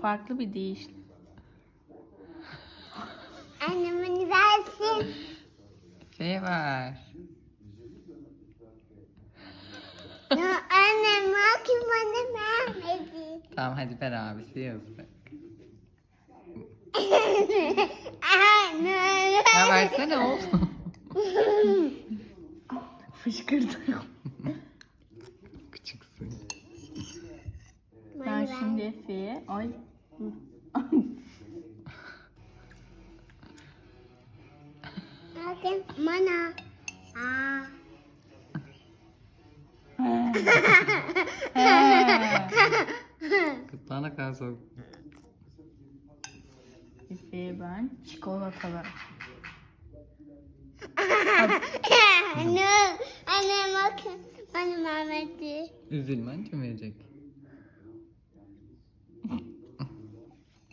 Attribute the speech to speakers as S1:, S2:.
S1: farklı bir deyiş.
S2: Annemin versin.
S3: Şey var.
S2: Annem bakayım bana vermedi.
S3: Tamam hadi ver abisi yazdı. Ya versene oğlum.
S1: Fışkırdı.
S3: Küçüksün.
S1: Ben şimdi Efe'ye... Ay.
S2: Bakın bana. Aa.
S3: Gırtlağına kadar soğuk.
S1: Efe'ye ben çikolatalı.
S2: Anne. Anne bakın. Bana vermedi.
S3: Üzülme anneciğim verecek.